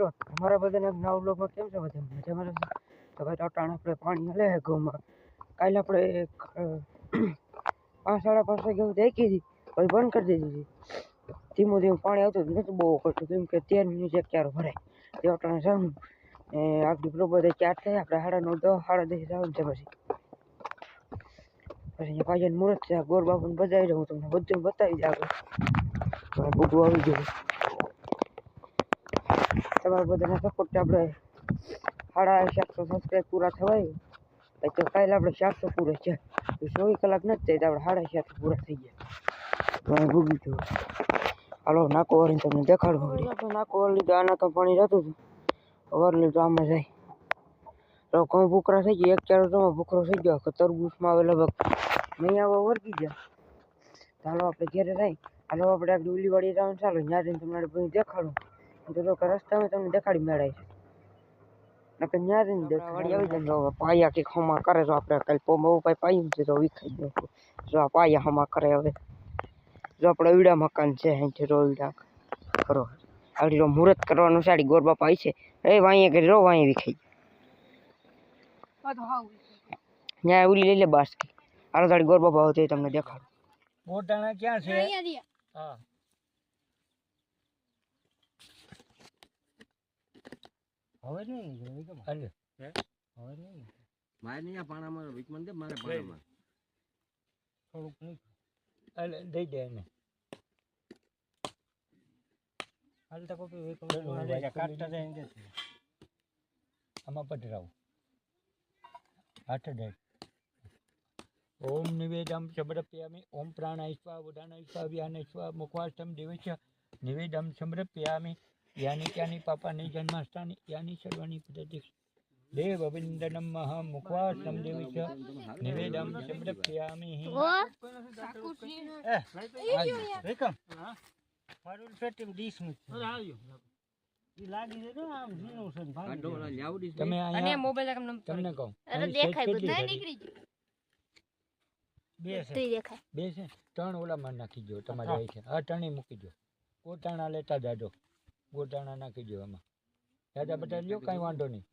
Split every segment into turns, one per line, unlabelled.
મિત્રો, તમારા બધાના નવ બ્લોગમાં કેમ છે? બધા મજામાં રહેશે? તો ભાઈ અટાણે આપણે પાણી હલે ઘઉંમાં. કાલે આપણે પાંચ સાડા પાંચ હું દેખી હતી, પછી બંધ કરી દીધી હતી. ધીમું ધીમું પાણી આવતું નહોતું બહુ કરતું કેમ કે તેર મિનિટ એક ક્યારો ભરાય. તે અટાણે જાઉં એ પેલો બધા ચાર થાય? આપણે સાડા નવ, દસ, સાડા દસ જવાનું છે પછી. પછી અહીંયા પાછળ મુહૂર્ત છે. ગોર બાપુને બજાવી દઉં તમને બધું બતાવી દે આપણે બધું આવી ગયું તમારા બધાના સપોર્ટ આપણે સાડા સાતસો સબસ્ક્રાઈબ પૂરા થવાય તો કાલે આપણે ચારસો પૂરે છે. ચોવીસ કલાક નથી થઈ તો આપણે સાડા સાતસો પૂરા થઈ ગયા. ભૂગી ગયું. હાલો, નાકો વાળીને તમને દેખાડું. નાકો વાળી લીધું, આના તો પાણી જતું હતું. વાર લીધું, આમાં જાય. તો ઘઉં ભૂખરા થઈ ગયા. એક ચારો તો ભૂખરો થઈ ગયો. કે તરબૂચમાં આવે લગભગ નહીં આવો વર્ગી ગયા. હાલો, આપણે ઘેરે થાય હાલો, આપણે આગળ ઉલીવાડી જવાનું ચાલો. ત્યાં જઈને તમને દેખાડું. તો લોકો રસ્તામાં તમને દેખાડી મેળાય છે. આપણે ત્યાં જઈને દેખાડી આવી જાય હવે પાયા કે ખમા કરે તો આપણે કાલે બહુ ઉપાય પાયું છે તો વિખાઈ ગયો જો આ પાયા હમા કરે હવે. જો આપણે ઈડા મકાન છે અહીંથી રો ઈડા કરો. આવડી રો મુહૂર્ત કરવાનું સાડી ગોર બાપા આવી છે. એ વાંયે કરી રો વાંયે વિખાઈ ત્યાં ઉલી લઈ લે બાસકી. હાલો તારી ગોર બાપા આવતો તમને દેખાડું.
ગોટાણા ક્યાં છે? હા. હવે નહીં અરે. હવે નહીં
મારે નહીં આ પાણામાં વિકમન દે મારે પાણામાં.
થોડુંક નહીં અરે દઈ દે એને. હાલ તો કોઈ વેકમ કાઢતા જાય ને આમાં પધરાવ હાથ દે ઓમ નિવેદમ સમર્પયામિ ઓમ પ્રાણાય સ્વા ઉદાનાય સ્વા વ્યાનાય સ્વા મુખવાસ્તમ દેવચ નિવેદમ સમર્પયામિ. યાની ક્યાંની પાપાની જન્માષ્ટાની યાની ચડવાની પદ્ધતિ. દેવ અવિંદનમ મહ મુખવાસ્તમ દેવચ નિવેદમ સમર્પયામિ. વેકમ. મારું પેટીમ
ડીશનું
તમે
અને મોબાઈલ
તમને કહું.
અરે દેખાય બધા નીકળી ગયું
બે છે. બે છે. ત્રણ ઓલામાં નાખી દો તમારે આ ત્રણેય મૂકી દો કોટાણા લેતા જાજો. ગોટાણા નાખી દો એમાં. દાદા બધા લ્યો કઈ વાંધો નહીં.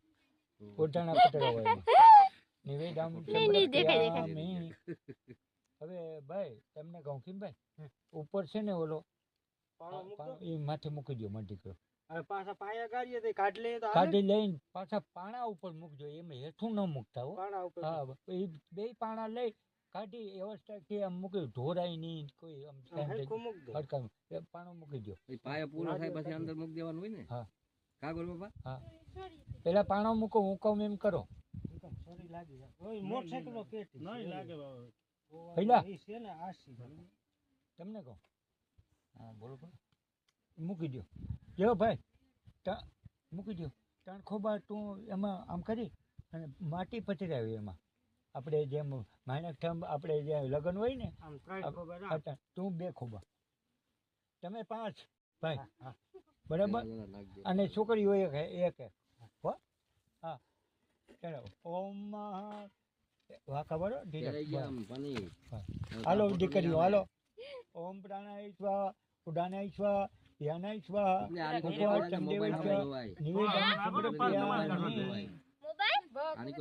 ગોટાણા પતરાવો હોય નિવેદમ. હવે ભાઈ તમને કહું કેમ ભાઈ ઉપર છે ને ઓલો એ માથે મૂકી દો મારી દીકરો
પાછા પાયા ગાડીએ તો કાઢ લઈએ તો
કાઢી લઈને પાછા પાણા ઉપર મૂકજો એમ હેઠું ન મૂકતા હો.
પાણા ઉપર
હા એ બે પાણા લઈ કાઢી વ્યવસ્થાથી આમ મૂકી ઢોરાય નહીં કોઈ આમ. હડકાનું એ પાણું મૂકી દો
પાયો પૂરો થાય પછી અંદર મૂકી દેવાનું હોય ને?
હા.
કાગળ બાપા? હા.
પેલા પાણો મૂકો હું કહું એમ કરો.
મોટરસાઇકલનો પેટી
નહીં લાગે
બાબા.
પહેલા?
ઈ છે ને આશી.
તમને કહું? હા બોલો બોલો. મૂકી દો જો ભાઈ તા મૂકી દો ત્રણ ખોબા તું એમાં આમ કરી અને માટી પચરાવી એમાં. આપણે જેમ માણક આપણે જે લગ્ન હોય ને
ખબર
તા- બે ખોબા. તમે પાંચ ભાઈ. બરાબર? અને છોકરીઓ એક હે- એક એક હો? હા. ચાલો. ઓમ વાહ વાંકા બરો
ત્યારે ગયા આમ પાણી.
હા.
હવે
હાલો દીકરીઓ હાલો. ઓમ પ્રાણાય સ્વા ઉડાનાય સ્વા ધ્યાનાય સ્વા. નિવેદન સમર્પયામિ.
આની.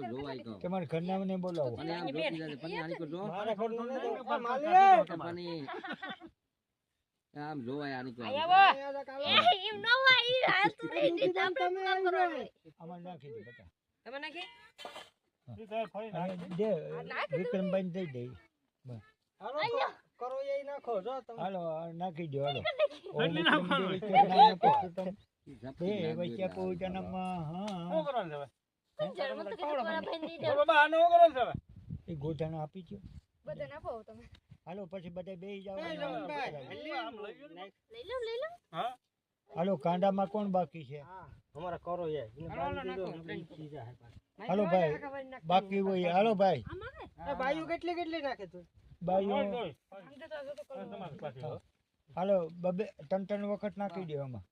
તમારા બોલાવો.
અને આમ પણ.
મારા ઘરનું!
પણ આમ
એમ ન ને
તમે.
આમાં નાખી દે બેટા.
તમે નાખી?
વિક્રમભાઈ દઈ દે.
હાલો કરો એ નાખો જો તમે.
હાલો નાખી દો હાલો. હે. આપી
બધાને આપો તમે.
હાલો પછી બધા બેસી જાવ
લઈ લો લઈ લો.
હાલો કાંડામાં કોણ બાકી છે?
હા અમારા કરો.
હાલો ભાઈ. બાકી હોય હાલો ભાઈ.
એ કેટલી કેટલી નાખે તું?
બાઈઓ હાલો બબે ત્રણ ત્રણ વખત નાખી દો આમાં.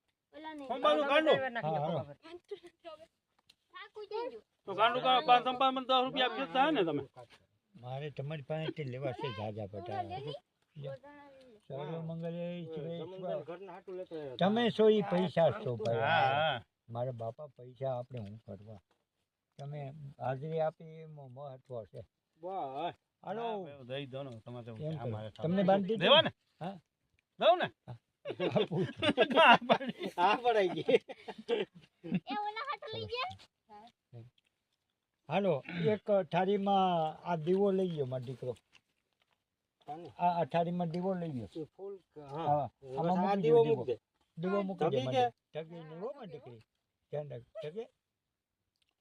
તો ગાંડું કા પાંચ સંપાદન દસ રૂપિયા આપી ને તમે?
મારે તમારી પાસેથી લેવા છે જાજા પટા. તમે સો એ પૈસા છો ભાઈ. મારા બાપા પૈસા આપણે હું કરવા. તમે હાજરી આપી એમાં મહત્વ છે. હાલો.
દઈ દો ને. તમારે
તમને બાંધી?
દેવા ને
હા.
દઉં ને. હા
પડાઈ ગઈ
એ ઓલા હાટુ લઈ ગયા
હાલો એક અઠારીમાં આ દીવો લઈ ગયો મારો દીકરો. આ અઠારીમાં દીવો લઈ ગયો. હા. આમાં દીવો દ્યો દીવો. દીવો મૂકી દે મારી ટકી નહીં હો મારી દીકરી. ધ્યાન રાખ. ઠગે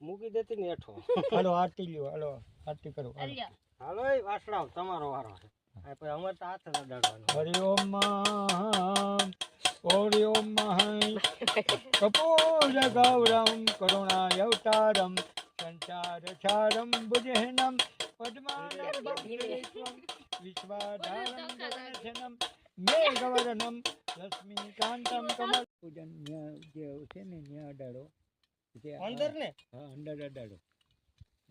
મૂકી દેતી ને હેઠો.
હાલો આરતી લ્યો. હાલો આરતી કરો. હાલો.
હાલો એ વાસણાવ તમારો વારો છે. અમારે તો હાથ લડાડવાનો.
હરિ ઓમ મહા હરિ ઓમ મહા કપૂર ગૌરમ કરુણાયવતારમ સંસાર ભુજહેનમ પદ્માનમ વિશ્વાધારમ ગગનશયનમ મેઘવર્ણમ લક્ષ્મીકાંતમ કમલ પૂજન જે છે ને ન્યા અડાડો
અંદર ને
હા અંદર અડાડો.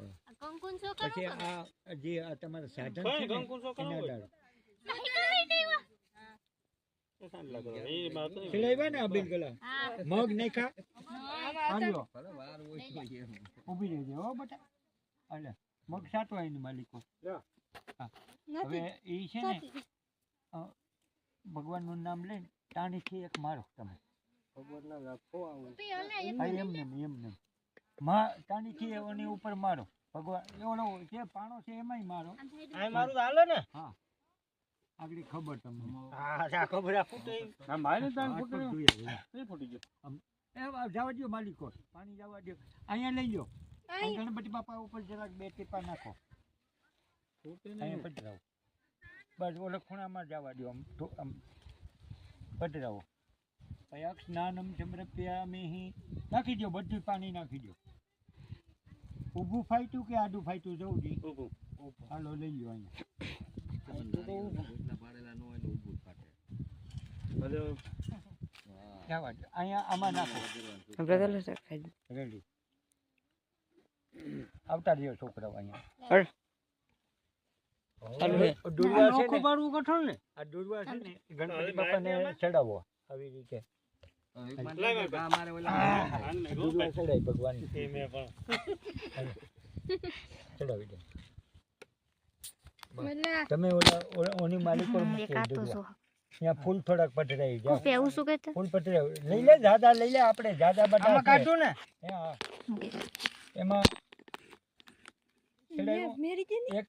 આ કંકુન શું
પછી આ જે આ તમારા સાધન છે ને એને અડાડો.
શાંત લાગે. એ વાત નહીં.
સિલાઈ ને અબીલ ગલા મગ નાખા આલ્યો ઊભી રહેજે હો બટા. એટલે મગ સાટવા એની માલિકો. હવે એ છે ને ભગવાનનું નામ લઈને ટાણીથી એક મારો તમે. ટાણીથી એની ઉપર મારો. ભગવાન જે પાણો છે એમાંય મારો.
આ મારું ને?
હા. આગળ ખબર તમને.
ખબર આ ફૂટે
મારી ફૂટી. ગયું.
એ જવા દો માલિકો. પાણી જવા દ્યો. અહીંયા લઈ લો ગણપતિ બાપા ઉપર જરાક બે ટીપા નાખો. અહીંયા પધરાવો. બસ ઓલે ખૂણામાં જવા દો આમ તો- આમ પધરાવો. પયાક સ્નાનમ મેહી. નાખી દો બધું પાણી નાખી દો ઊભું ફાટ્યું કે આડું ફાટ્યું? જવું જી
ઊભું.
હાલો લઈ લો અહીંયા.
પાડેલા ન હોય ઊભું જ ફાટે.
જવા અહીંયા આમાં નાખો. રેડી. આવતા રહ્યો છોકરાઓ અહીંયા. ચડાવો આવી રીતે. ભગવાન
એ મેં પણ.
ચડાવી દે. તમે ઓલા ઓની માલિક પર મૂકી ત્યાં ફૂલ થોડાક પટરાઈ જાઓ
એવું શું કહેતા?
ફૂલ પટરાઈ લઈ લે જાદા લઈ લે આપણે જાદા બટા
આમાં કાઢું ને?
હા. એમાં. એક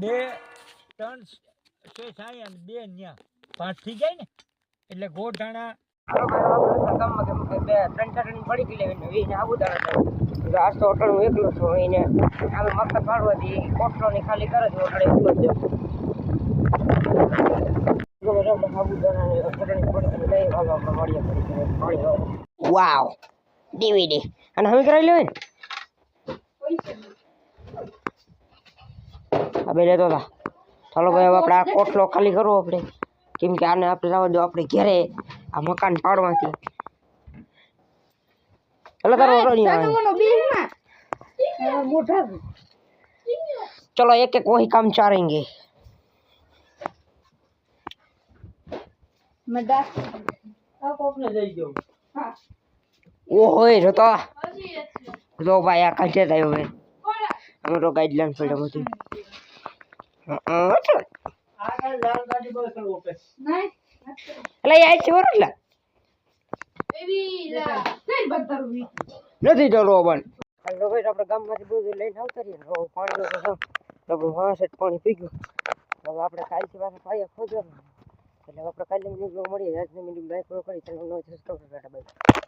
બે ત્રણ છે સાઈ અને બે ન્યા. પાંચ થઈ જાય ને? એટલે ગોઠાણા.
બે ત્રણ ચાર જણ પડી ગઈ લેવીને એને આબુદાણા જાય આજ તો હું એકલો છું એને આમે મક્કર પાડવાથી કોટલો ની ખાલી કરે છે હોટલ એકલો જ. છે વાવ ડીવીડી અને હવે કરાવી લેવાય ને? હવે લેતો હતા. ચાલો ભાઈ હવે આપણે આ કોઠલો ખાલી કરવો આપણે. કેમ કે આને આપણે લાવવા દો આપણે ઘેરે આ મકાન પાડવાથી. એટલે તારો ઓરો નહીં આવે. ચલો એક એક વહી કામ ચારેંગે. ઓ હોય જો ભાઈ આ કાંચે થયો હવે અમે તો ગાઈડલાઈન
ગાડી બસ
એટલે યાર છે બરોબર નથી ચાલવો પણ હાલો ભાઈ આપણે ગામમાંથી બધું લઈને આવતા રહીએ. પાણી આપણે વાસઠ પાણી પી ગયું. હવે આપણે કાલથી પાછા પાયા ખોદવાનું. એટલે આપણે કાલે મળીએ. આજની મિનિટ બાઈક કરી ચાલો નવ સસ્તો ભાઈ